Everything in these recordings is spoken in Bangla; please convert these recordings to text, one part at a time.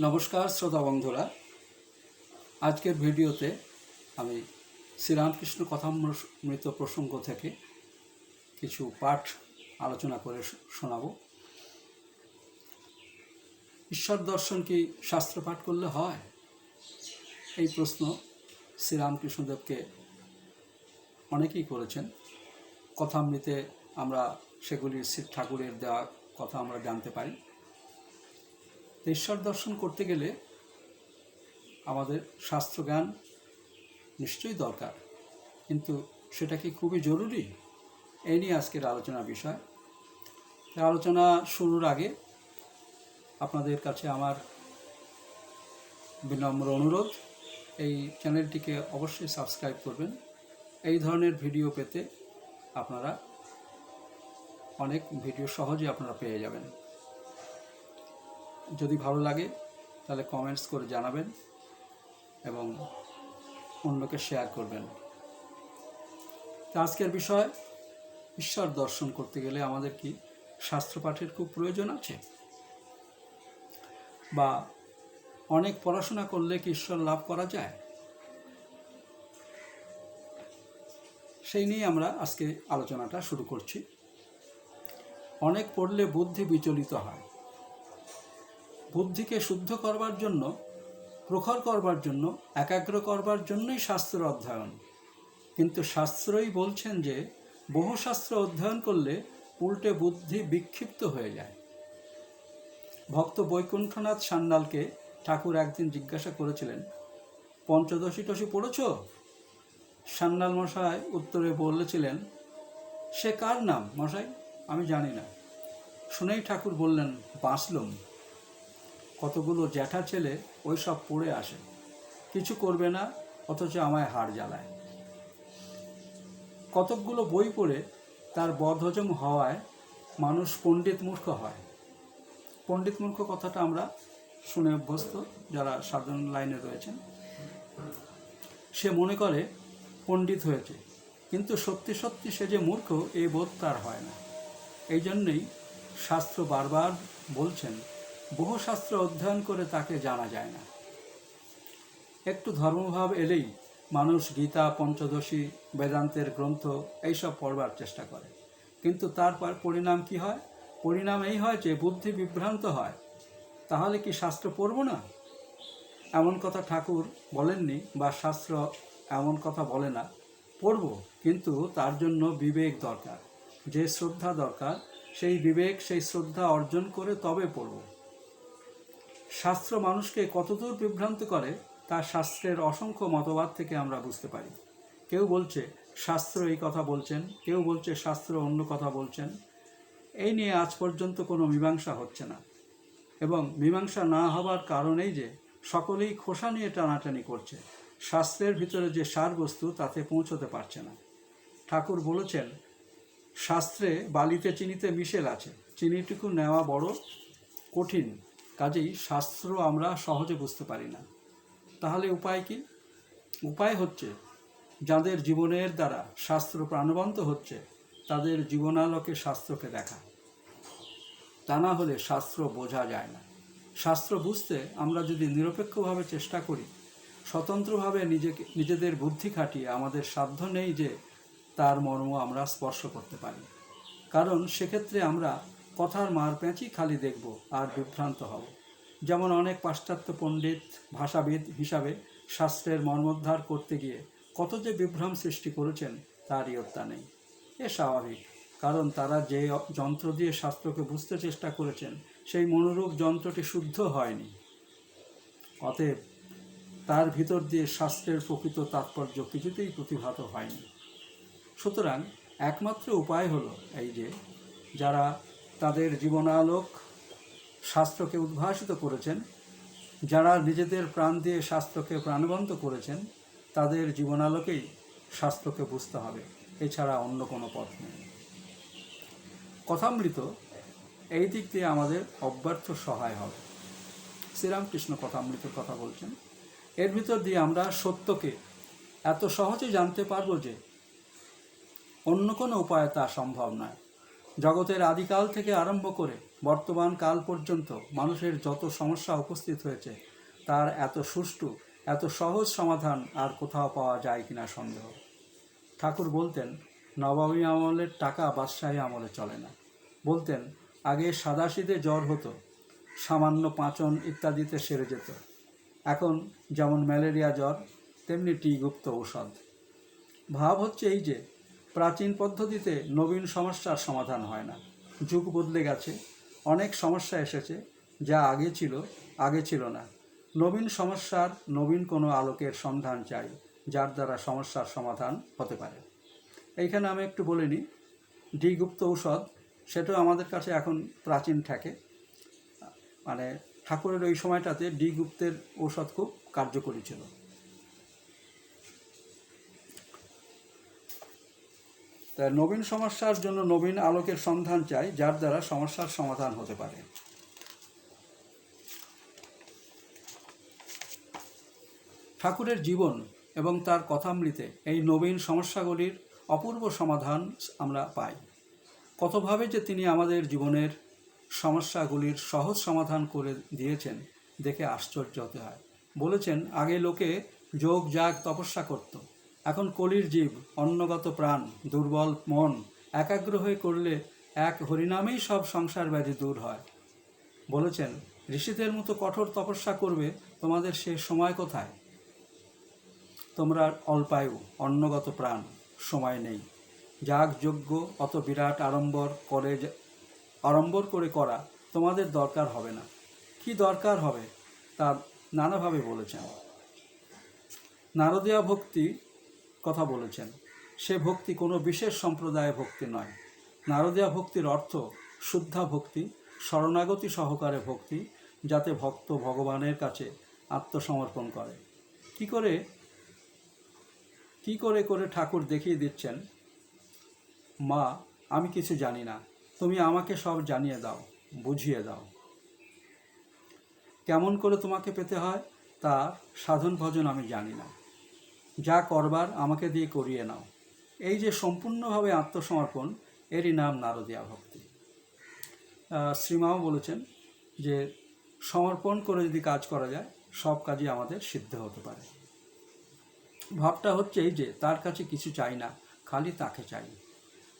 নমস্কার, শ্রোতা বন্ধুরা। আজকের ভিডিওতে আমি শ্রীরামকৃষ্ণ কথামৃত প্রসঙ্গ থেকে কিছু পাঠ আলোচনা করে শোনাব। ঈশ্বর দর্শন কি শাস্ত্র পাঠ করলে হয়? এই প্রশ্ন শ্রীরামকৃষ্ণদেবকে অনেকেই করেছেন। কথামৃতে আমরা সেগুলি শ্রী ঠাকুরের দেওয়া কথা আমরা জানতে পারি। ঈশ্বর দর্শন করতে গেলে আমাদের শাস্ত্রজ্ঞান নিশ্চয়ই দরকার। কিন্তু সেটা কি খুবই জরুরি? এই নিয়ে আজকের আলোচনার বিষয়। আলোচনা শুরুর আগে আপনাদের কাছে আমার বিনম্র অনুরোধ, এই চ্যানেলটিকে অবশ্যই সাবস্ক্রাইব করবেন। এই ধরনের ভিডিও পেতে আপনারা অনেক ভিডিও সহজে আপনারা পেয়ে যাবেন। যদি ভালো লাগে, তাহলে কমেন্টস করে জানাবেন এবং অন্যকে শেয়ার করবেন। আজকের বিষয়, ঈশ্বর দর্শন করতে গেলে আমাদের কি শাস্ত্রপাঠের খুব প্রয়োজন আছে? বা অনেক পড়াশোনা করলে কি ঈশ্বর লাভ করা যায়? সেই নিয়ে আমরা আজকে আলোচনাটা শুরু করছি। অনেক পড়লে বুদ্ধি বিচলিত হয়। বুদ্ধিকে শুদ্ধ করবার জন্য, প্রখর করবার জন্য, একাগ্র করবার জন্যই শাস্ত্র অধ্যয়ন। কিন্তু শাস্ত্রই বলছেন যে, বহু শাস্ত্র অধ্যয়ন করলে উল্টে বুদ্ধি বিক্ষিপ্ত হয়ে যায়। ভক্ত বৈকুণ্ঠনাথ সান্যালকে ঠাকুর একদিন জিজ্ঞাসা করেছিলেন, পঞ্চদশী টশী পড়েছ? সান্যাল মশাই উত্তরে বলেছিলেন, সে কার নাম মশাই? আমি জানি না। শুনেই ঠাকুর বললেন বাঁচলুম কতগুলো জ্যাঠা ছেলে ওই সব পড়ে আসে। কিছু করবে না, অথচ আমায় হার জ্বালায়। কতকগুলো বই পড়ে তার বদহজম হওয়ায় মানুষ পণ্ডিত মূর্খ হয়। পণ্ডিত মূর্খ কথাটা আমরা শুনে অভ্যস্ত যারা সাধারণ লাইনে রয়েছেন। সে মনে করে পণ্ডিত হয়েছে, কিন্তু সত্যি সত্যি সে যে মূর্খ এই বোধ তার হয় না। এই জন্যেই শাস্ত্র বারবার বলছেন বহু শাস্ত্র অধ্যয়ন করে তাকে জানা যায় না। একটু ধর্মভাব এলেই মানুষ গীতা, পঞ্চদশী, বেদান্তের গ্রন্থ এইসব পড়বার চেষ্টা করে। কিন্তু তারপর পরিণাম কি হয়? পরিণাম এই হয় যে বুদ্ধি বিভ্রান্ত হয়। তাহলে কি শাস্ত্র পড়ব না? এমন কথা ঠাকুর বলেননি বা শাস্ত্র এমন কথা বলে না। পড়ব, কিন্তু তার জন্য বিবেক দরকার। যে শ্রদ্ধা দরকার, সেই বিবেক, সেই শ্রদ্ধা অর্জন করে তবে পড়ব। শাস্ত্র মানুষকে কতদূর বিভ্রান্ত করে তা শাস্ত্রের অসংখ্য মতবাদ থেকে আমরা বুঝতে পারি। কেউ বলছে, শাস্ত্র এই কথা বলছেন। কেউ বলছে, শাস্ত্র অন্য কথা বলছেন। এই নিয়ে আজ পর্যন্ত কোনো মীমাংসা হচ্ছে না। এবং মীমাংসা না হবার কারণেই যে সকলেই খোসা নিয়ে টানাটানি করছে, শাস্ত্রের ভিতরে যে সার বস্তু তাতে পৌঁছতে পারছে না। ঠাকুর বলেছেন, শাস্ত্রে বালিতে চিনিতে মিশেল আছে। চিনিটুকু নেওয়া বড় কঠিন। কাজেই শাস্ত্র আমরা সহজে বুঝতে পারি না। তাহলে উপায় কি? উপায় হচ্ছে, যাদের জীবনের দ্বারা শাস্ত্র প্রাণবন্ত হচ্ছে, তাদের জীবনালোকে শাস্ত্রকে দেখা। তা না হলে শাস্ত্র বোঝা যায় না। শাস্ত্র বুঝতে আমরা যদি নিরপেক্ষভাবে চেষ্টা করি, স্বতন্ত্রভাবে নিজেকে, নিজেদের বুদ্ধি খাটিয়ে আমাদের সাধ্য নেই যে তার মর্ম আমরা স্পর্শ করতে পারি। কারণ সেক্ষেত্রে আমরা কথার মার প্যাঁচই খালি দেখব, আর বিভ্রান্ত হব। যেমন অনেক পাশ্চাত্য পণ্ডিত ভাষাবিদ হিসাবে শাস্ত্রের মর্মোদ্ধার করতে গিয়ে কত যে বিভ্রম সৃষ্টি করেছেন তার ইয়ত্তা নেই। এ স্বাভাবিক, কারণ তারা যে যন্ত্র দিয়ে শাস্ত্রকে বুঝতে চেষ্টা করেছেন, সেই মনোরূপ যন্ত্রটি শুদ্ধ হয়নি। অতএব তার ভিতর দিয়ে শাস্ত্রের প্রকৃত তাৎপর্য কিছুতেই প্রতিভাত হয়নি। সুতরাং একমাত্র উপায় হলো এই যে, যারা তাদের জীবনালোক শাস্ত্রকে উদ্ভাসিত করেছেন। যারা নিজেদের প্রাণ দিয়ে শাস্ত্রকে প্রাণবন্ত করেছেন, তাদের জীবনালোকেই শাস্ত্রকে বুঝতে হবে। এছাড়া অন্য কোনো পথ নেই। কথামৃত, এই দিক দিয়ে আমাদের অব্যর্থ সহায় হবে। শ্রীরামকৃষ্ণ কথামৃতের কথা বলছেন, এর ভিতর দিয়ে আমরা সত্যকে এত সহজে জানতে পারব যে অন্য কোনো উপায়ে তা সম্ভব নয়। জগতের আদিকাল থেকে আরম্ভ করে বর্তমান কাল পর্যন্ত মানুষের যত সমস্যা উপস্থিত হয়েছে, তার এত সুষ্ঠু, এত সহজ সমাধান আর কোথাও পাওয়া যায় কিনা সন্দেহ। ঠাকুর বলতেন, নবাবী আমলের টাকা বাদশাহী আমলে চলে না। বলতেন, আগে সাদাশীতে জ্বর হতো, সামান্য পাঁচন ইত্যাদিতে সেরে যেত। এখন যেমন ম্যালেরিয়া জ্বর, তেমনি টি গুপ্ত ঔষধ। ভাব হচ্ছে এই যে প্রাচীন পদ্ধতিতে নবীন সমস্যার সমাধান হয় না। যুগ বদলে গেছে, অনেক সমস্যা এসেছে যা আগে ছিল আগে ছিল না। নবীন সমস্যার নবীন কোনো আলোকের সন্ধান চাই, যার দ্বারা সমস্যার সমাধান হতে পারে। এইখানে আমি একটু বলে নিই ডিগুপ্ত ঔষধ, সেটাও আমাদের কাছে এখন প্রাচীন থাকে মানে ঠাকুরের ওই সময়টাতে ডি গুপ্তের ঔষধ খুব কার্যকরী ছিল। তাই নবীন সমস্যার জন্য নবীন আলোকের সন্ধান চাই, যার দ্বারা সমস্যার সমাধান হতে পারে। ঠাকুরের জীবন এবং তার কথামৃতে এই নবীন সমস্যাগুলির অপূর্ব সমাধান আমরা পাই। কতভাবে যে তিনি আমাদের জীবনের সমস্যাগুলির সহজ সমাধান করে দিয়েছেন, দেখে আশ্চর্য হতে হয়। বলেছেন, আগে লোকে যোগ যাগ তপস্যা করত। এখন কলির জীব, অন্নগত প্রাণ, দুর্বল মন, একাগ্র হয়ে করলে এক হরিনামেই সব সংসার ব্যাধি দূর হয়। বলেছেন, ঋষিদের মতো কঠোর তপস্যা করবে তোমাদের সে সময় কোথায়? তোমরা অল্পায়ু, অন্নগত প্রাণ, সময় নেই। যাগ, যজ্ঞ, অত বিরাট আড়ম্বর করে আড়ম্বর করে করা তোমাদের দরকার হবে না। কি দরকার হবে তা নানাভাবে বলেছেন। নারদীয় ভক্তি কথা বলেছেন। সে ভক্তি কোনো বিশেষ সম্প্রদায় ভক্তি নয়। নারদীয় ভক্তির অর্থ শুদ্ধা ভক্তি, শরণাগতি সহকারে ভক্তি, যাতে ভক্ত ভগবানের কাছে আত্মসমর্পণ করে। কি করে কি করে করে ঠাকুর দেখিয়ে দিচ্ছেন? মা, আমি কিছু জানি না। তুমি আমাকে সব জানিয়ে দাও, বুঝিয়ে দাও। কেমন করে তোমাকে পেতে হয়? তার সাধন ভজন আমি জানি না। যা করবার আমাকে দিয়ে করিয়ে নাও। এই যে সম্পূর্ণভাবে আত্মসমর্পণ, এরই নাম নারদিয়া ভক্তি। শ্রীমাও বলেছেন যে, সমর্পণ করে যদি কাজ করা যায়, সব কাজই আমাদের সিদ্ধ হতে পারে। ভাবটা হচ্ছে এই যে, তার কাছে কিছু চাই না, খালি তাকে চাই।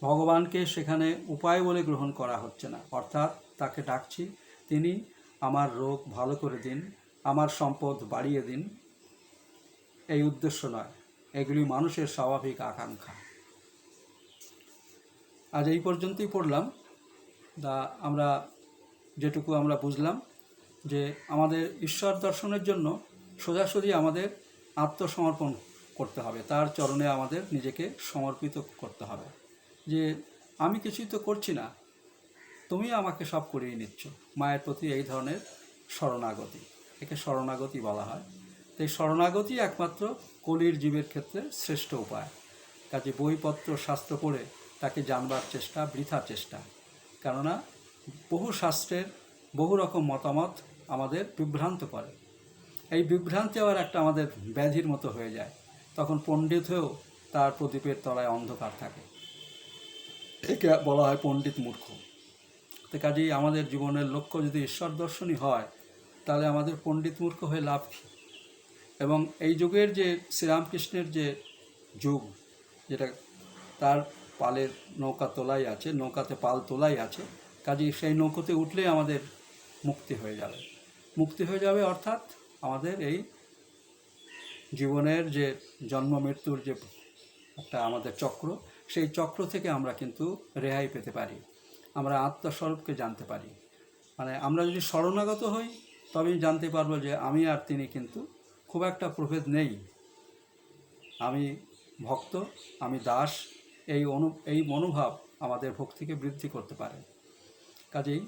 ভগবানকে সেখানে উপায় বলে গ্রহণ করা হচ্ছে না। অর্থাৎ তাকে ডাকছি, তিনি আমার রোগ ভালো করে দিন, আমার সম্পদ বাড়িয়ে দিন এই উদ্দেশ্য নয়। এগুলি মানুষের স্বাভাবিক আকাঙ্ক্ষা। আজ এই পর্যন্তই পড়লাম। তা আমরা যেটুকু আমরা বুঝলাম যে আমাদের ঈশ্বর দর্শনের জন্য সোজাসুজি আমাদের আত্মসমর্পণ করতে হবে। তার চরণে আমাদের নিজেকে সমর্পিত করতে হবে। যে আমি কিছুই তো করছি না, তুমি আমাকে সব করিয়ে নিচ্ছ। মায়ের প্রতি এই ধরনের শরণাগতি, একে শরণাগতি বলা হয়। তো এই শরণাগতি একমাত্র কলির জীবের ক্ষেত্রে শ্রেষ্ঠ উপায়। কাজে বইপত্র, শাস্ত্র পড়ে তাকে জানবার চেষ্টা বৃথা চেষ্টা। কেননা, বহু শাস্ত্রের বহু রকম মতামত আমাদের বিভ্রান্ত করে। এই বিভ্রান্তি আবার একটা আমাদের ব্যাধির মতো হয়ে যায়। তখন পণ্ডিত হয়েও তার প্রদীপের তলায় অন্ধকার থাকে। একে বলা হয় পণ্ডিত মূর্খ। তো কাজেই আমাদের জীবনের লক্ষ্য যদি ঈশ্বর দর্শনই হয়, তাহলে আমাদের পণ্ডিত মূর্খ হয়ে লাভ কী? এবং এই যুগের যে শ্রীরামকৃষ্ণের যে যুগ, যেটা তার পালের নৌকা তোলাই আছে, নৌকাতে পাল তোলাই আছে, কাজেই সেই নৌকোতে উঠলেই আমাদের মুক্তি হয়ে যাবে। মুক্তি হয়ে যাবে অর্থাৎ আমাদের এই জীবনের যে জন্ম, মৃত্যুর যে একটা আমাদের চক্র, সেই চক্র থেকে আমরা কিন্তু রেহাই পেতে পারি। আমরা আত্মস্বরূপকে জানতে পারি। মানে আমরা যদি শরণাগত হই, তবেই জানতে পারব যে আমি আর তিনি কিন্তু খুব একটা প্রভেদ নেই। আমি ভক্ত, আমি দাস, এই অনু, এই মনোভাব আমাদের ভক্তিকে বৃদ্ধি করতে পারে। কাজেই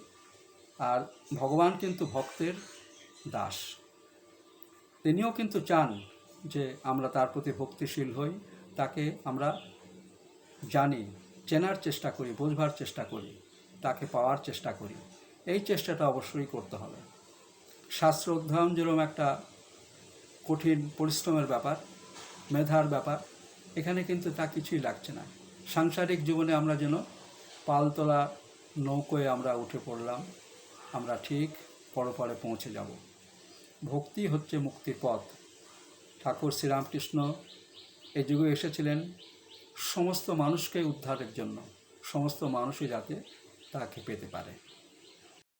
আর ভগবান কিন্তু ভক্তের দাস। তিনিও কিন্তু চান যে আমরা তার প্রতি ভক্তিশীল হই, তাকে আমরা জানি, চেনার চেষ্টা করি, বোঝবার চেষ্টা করি, তাকে পাওয়ার চেষ্টা করি। এই চেষ্টাটা অবশ্যই করতে হবে। শাস্ত্র অধ্যয়ন যেরকম একটা কঠিন পরিশ্রমের ব্যাপার, মেধার ব্যাপার, এখানে কিন্তু তা কিছুই লাগছে না। সাংসারিক জীবনে আমরা যেন পালতলা নৌকোয় আমরা উঠে পড়লাম, আমরা ঠিক পরপারে পৌঁছে যাব। ভক্তি হচ্ছে মুক্তির পথ। ঠাকুর শ্রীরামকৃষ্ণ এ যুগে এসেছিলেন সমস্ত মানুষকে উদ্ধারের জন্য, সমস্ত মানুষই যাতে তাকে পেতে পারে।